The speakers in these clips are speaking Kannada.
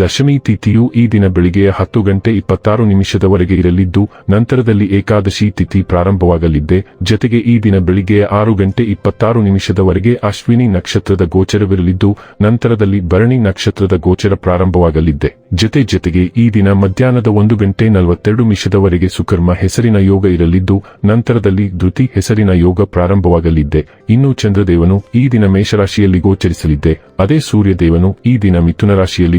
ದಶಮಿ ತಿಥಿಯು ಈ ದಿನ ಬೆಳಿಗ್ಗೆ ಹತ್ತು ಗಂಟೆ ಇಪ್ಪತ್ತಾರು ನಿಮಿಷದವರೆಗೆ ಇರಲಿದ್ದು, ನಂತರದಲ್ಲಿ ಏಕಾದಶಿ ತಿಥಿ ಪ್ರಾರಂಭವಾಗಲಿದ್ದೆ. ಜತೆಗೆ ಈ ದಿನ ಬೆಳಿಗ್ಗೆ ಆರು ಗಂಟೆ ಇಪ್ಪತ್ತಾರು ನಿಮಿಷದವರೆಗೆ ಅಶ್ವಿನಿ ನಕ್ಷತ್ರದ ಗೋಚರವಿರಲಿದ್ದು, ನಂತರದಲ್ಲಿ ಭರಣಿ ನಕ್ಷತ್ರದ ಗೋಚರ ಪ್ರಾರಂಭವಾಗಲಿದ್ದೆ. ಜತೆ ಜತೆಗೆ ಈ ದಿನ ಮಧ್ಯಾಹ್ನದ ಒಂದು ಗಂಟೆ ನಲವತ್ತೆರಡು ನಿಮಿಷದವರೆಗೆ ಸುಕರ್ಮ ಹೆಸರಿನ ಯೋಗ ಇರಲಿದ್ದು, ನಂತರದಲ್ಲಿ ಧೃತಿ ಹೆಸರಿನ ಯೋಗ ಪ್ರಾರಂಭವಾಗಲಿದ್ದೆ. ಇನ್ನು ಚಂದ್ರದೇವನು ಈ ದಿನ ಮೇಷರಾಶಿಯಲ್ಲಿ ಗೋಚರಿಸಲಿದ್ದೆ. ಅದೇ ಸೂರ್ಯದೇವನು ಈ ದಿನ ಮಿಥುನ ರಾಶಿಯಲ್ಲಿ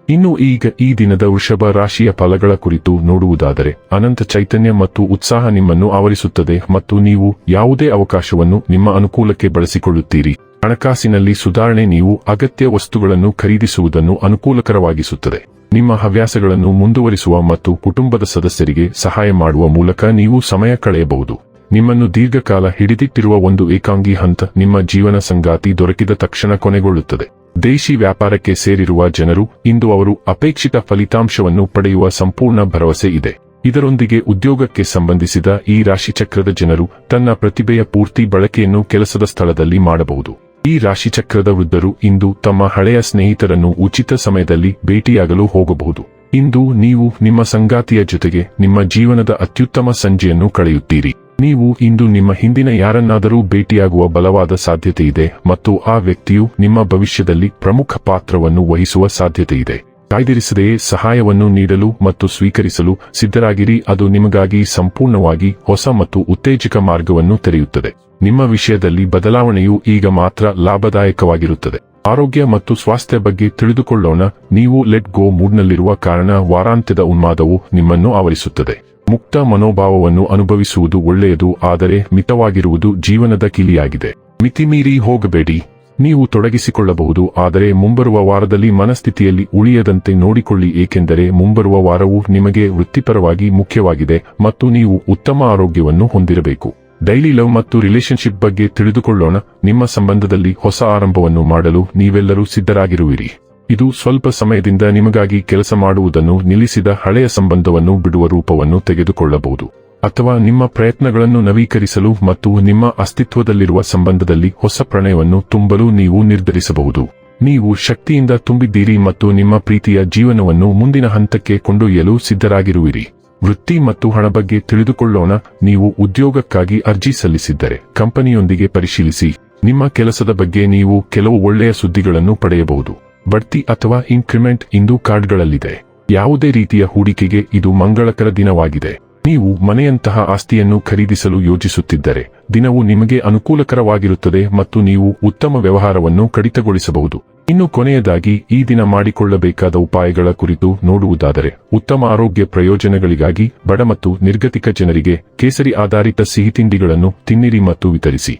ಇನ್ನು ಈಗ ಈ ದಿನದ ವೃಷಭ ರಾಶಿಯ ಫಲಗಳ ಕುರಿತು ನೋಡುವುದಾದರೆ, ಅನಂತ ಚೈತನ್ಯ ಮತ್ತು ಉತ್ಸಾಹ ನಿಮ್ಮನ್ನು ಆವರಿಸುತ್ತದೆ ಮತ್ತು ನೀವು ಯಾವುದೇ ಅವಕಾಶವನ್ನು ನಿಮ್ಮ ಅನುಕೂಲಕ್ಕೆ ಬಳಸಿಕೊಳ್ಳುತ್ತೀರಿ. ಹಣಕಾಸಿನಲ್ಲಿ ಸುಧಾರಣೆ ನೀವು ಅಗತ್ಯ ವಸ್ತುಗಳನ್ನು ಖರೀದಿಸುವುದನ್ನು ಅನುಕೂಲಕರವಾಗಿಸುತ್ತದೆ. ನಿಮ್ಮ ಹವ್ಯಾಸಗಳನ್ನು ಮುಂದುವರಿಸುವ ಮತ್ತು ಕುಟುಂಬದ ಸದಸ್ಯರಿಗೆ ಸಹಾಯ ಮಾಡುವ ಮೂಲಕ ನೀವು ಸಮಯ ಕಳೆಯಬಹುದು. ನಿಮ್ಮನ್ನು ದೀರ್ಘಕಾಲ ಹಿಡಿದಿಟ್ಟಿರುವ ಒಂದು ಏಕಾಂಗಿ ಹಂತ ನಿಮ್ಮ ಜೀವನ ಸಂಗಾತಿ ದೊರಕಿದ ತಕ್ಷಣ ಕೊನೆಗೊಳ್ಳುತ್ತದೆ. ದೇಶಿ ವ್ಯಾಪಾರಕ್ಕೆ ಸೇರಿರುವ ಜನರು ಇಂದು ಅವರು ಅಪೇಕ್ಷಿತ ಫಲಿತಾಂಶವನ್ನು ಪಡೆಯುವ ಸಂಪೂರ್ಣ ಭರವಸೆ ಇದೆ. ಇದರೊಂದಿಗೆ ಉದ್ಯೋಗಕ್ಕೆ ಸಂಬಂಧಿಸಿದ ಈ ರಾಶಿಚಕ್ರದ ಜನರು ತನ್ನ ಪ್ರತಿಭೆಯ ಪೂರ್ತಿ ಬಳಕೆಯನ್ನು ಕೆಲಸದ ಸ್ಥಳದಲ್ಲಿ ಮಾಡಬಹುದು. ಈ ರಾಶಿಚಕ್ರದ ವೃದ್ಧರು ಇಂದು ತಮ್ಮ ಹಳೆಯ ಸ್ನೇಹಿತರನ್ನು ಉಚಿತ ಸಮಯದಲ್ಲಿ ಭೇಟಿಯಾಗಲು ಹೋಗಬಹುದು. ಇಂದು ನೀವು ನಿಮ್ಮ ಸಂಗಾತಿಯ ಜೊತೆಗೆ ನಿಮ್ಮ ಜೀವನದ ಅತ್ಯುತ್ತಮ ಸಂಜೆಯನ್ನು ಕಳೆಯುತ್ತೀರಿ. ನೀವು ಇಂದು ನಿಮ್ಮ ಹಿಂದಿನ ಯಾರನ್ನಾದರೂ ಭೇಟಿಯಾಗುವ ಬಲವಾದ ಸಾಧ್ಯತೆ ಇದೆ ಮತ್ತು ಆ ವ್ಯಕ್ತಿಯು ನಿಮ್ಮ ಭವಿಷ್ಯದಲ್ಲಿ ಪ್ರಮುಖ ಪಾತ್ರವನ್ನು ವಹಿಸುವ ಸಾಧ್ಯತೆ ಇದೆ. ಕಾಯ್ದಿರಿಸದೆಯೇ ಸಹಾಯವನ್ನು ನೀಡಲು ಮತ್ತು ಸ್ವೀಕರಿಸಲು ಸಿದ್ಧರಾಗಿರಿ, ಅದು ನಿಮಗಾಗಿ ಸಂಪೂರ್ಣವಾಗಿ ಹೊಸ ಮತ್ತು ಉತ್ತೇಜಕ ಮಾರ್ಗವನ್ನು ತೆರೆಯುತ್ತದೆ. ನಿಮ್ಮ ವಿಷಯದಲ್ಲಿ ಬದಲಾವಣೆಯು ಈಗ ಮಾತ್ರ ಲಾಭದಾಯಕವಾಗಿರುತ್ತದೆ. ಆರೋಗ್ಯ ಮತ್ತು ಸ್ವಾಸ್ಥ್ಯ ಬಗ್ಗೆ ತಿಳಿದುಕೊಳ್ಳೋಣ, ನೀವು ಲೆಟ್ ಗೋ ಮೂಡ್ನಲ್ಲಿರುವ ಕಾರಣ ವಾರಾಂತ್ಯದ ಉನ್ಮಾದವು ನಿಮ್ಮನ್ನು ಆವರಿಸುತ್ತದೆ. ಮುಕ್ತ ಮನೋಭಾವವನ್ನು ಅನುಭವಿಸುವುದು ಒಳ್ಳೆಯದು, ಆದರೆ ಮಿತವಾಗಿರುವುದು ಜೀವನದ ಕಿಲಿಯಾಗಿದೆ. ಮಿತಿಮೀರಿ ಹೋಗಬೇಡಿ. ನೀವು ತೊಡಗಿಸಿಕೊಳ್ಳಬಹುದು, ಆದರೆ ಮುಂಬರುವ ವಾರದಲ್ಲಿ ಮನಸ್ಥಿತಿಯಲ್ಲಿ ಉಳಿಯದಂತೆ ನೋಡಿಕೊಳ್ಳಿ, ಏಕೆಂದರೆ ಮುಂಬರುವ ವಾರವು ನಿಮಗೆ ವೃತ್ತಿಪರವಾಗಿ ಮುಖ್ಯವಾಗಿದೆ ಮತ್ತು ನೀವು ಉತ್ತಮ ಆರೋಗ್ಯವನ್ನು ಹೊಂದಿರಬೇಕು. ಡೈಲಿ ಲವ್ ಮತ್ತು ರಿಲೇಶನ್ಶಿಪ್ ಬಗ್ಗೆ ತಿಳಿದುಕೊಳ್ಳೋಣ. ನಿಮ್ಮ ಸಂಬಂಧದಲ್ಲಿ ಹೊಸ ಆರಂಭವನ್ನು ಮಾಡಲು ನೀವೆಲ್ಲರೂ ಸಿದ್ಧರಾಗಿರುವಿರಿ. ಇದು ಸ್ವಲ್ಪ ಸಮಯದಿಂದ ನಿಮಗಾಗಿ ಕೆಲಸ ಮಾಡುವುದನ್ನು ನಿಲ್ಲಿಸಿದ ಹಳೆಯ ಸಂಬಂಧವನ್ನು ಬಿಡುವ ರೂಪವನ್ನು ತೆಗೆದುಕೊಳ್ಳಬಹುದು. ಅಥವಾ ನಿಮ್ಮ ಪ್ರಯತ್ನಗಳನ್ನು ನವೀಕರಿಸಲು ಮತ್ತು ನಿಮ್ಮ ಅಸ್ತಿತ್ವದಲ್ಲಿರುವ ಸಂಬಂಧದಲ್ಲಿ ಹೊಸ ಪ್ರಣಯವನ್ನು ತುಂಬಲು ನೀವು ನಿರ್ಧರಿಸಬಹುದು. ನೀವು ಶಕ್ತಿಯಿಂದ ತುಂಬಿದ್ದೀರಿ ಮತ್ತು ನಿಮ್ಮ ಪ್ರೀತಿಯ ಜೀವನವನ್ನು ಮುಂದಿನ ಹಂತಕ್ಕೆ ಕೊಂಡೊಯ್ಯಲು ಸಿದ್ಧರಾಗಿರುವಿರಿ. ವೃತ್ತಿ ಮತ್ತು ಹಣ ಬಗ್ಗೆ ತಿಳಿದುಕೊಳ್ಳೋಣ. ನೀವು ಉದ್ಯೋಗಕ್ಕಾಗಿ ಅರ್ಜಿ ಸಲ್ಲಿಸಿದ್ದರೆ ಕಂಪನಿಯೊಂದಿಗೆ ಪರಿಶೀಲಿಸಿ. ನಿಮ್ಮ ಕೆಲಸದ ಬಗ್ಗೆ ನೀವು ಕೆಲವು ಒಳ್ಳೆಯ ಸುದ್ದಿಗಳನ್ನು ಪಡೆಯಬಹುದು. ಬಡ್ತಿ ಅಥವಾ ಇನ್ಕ್ರಿಮೆಂಟ್ ಇಂದು ಕಾರ್ಡ್ಗಳಲ್ಲಿದೆ. ಯಾವುದೇ ರೀತಿಯ ಹೂಡಿಕೆಗೆ ಇದು ಮಂಗಳಕರ ದಿನವಾಗಿದೆ. ನೀವು ಮನೆಯಂತಹ ಆಸ್ತಿಯನ್ನು ಖರೀದಿಸಲು ಯೋಜಿಸುತ್ತಿದ್ದರೆ ದಿನವು ನಿಮಗೆ ಅನುಕೂಲಕರವಾಗಿರುತ್ತದೆ ಮತ್ತು ನೀವು ಉತ್ತಮ ವ್ಯವಹಾರವನ್ನು ಕಡಿತಗೊಳಿಸಬಹುದು. ಇನ್ನು ಕೊನೆಯದಾಗಿ, ಈ ದಿನ ಮಾಡಿಕೊಳ್ಳಬೇಕಾದ ಉಪಾಯಗಳ ಕುರಿತು ನೋಡುವುದಾದರೆ, ಉತ್ತಮ ಆರೋಗ್ಯ ಪ್ರಯೋಜನಗಳಿಗಾಗಿ ಬಡ ಮತ್ತು ನಿರ್ಗತಿಕ ಜನರಿಗೆ ಕೇಸರಿ ಆಧಾರಿತ ಸಿಹಿತಿಂಡಿಗಳನ್ನು ತಿನ್ನಿರಿ ಮತ್ತು ವಿತರಿಸಿ.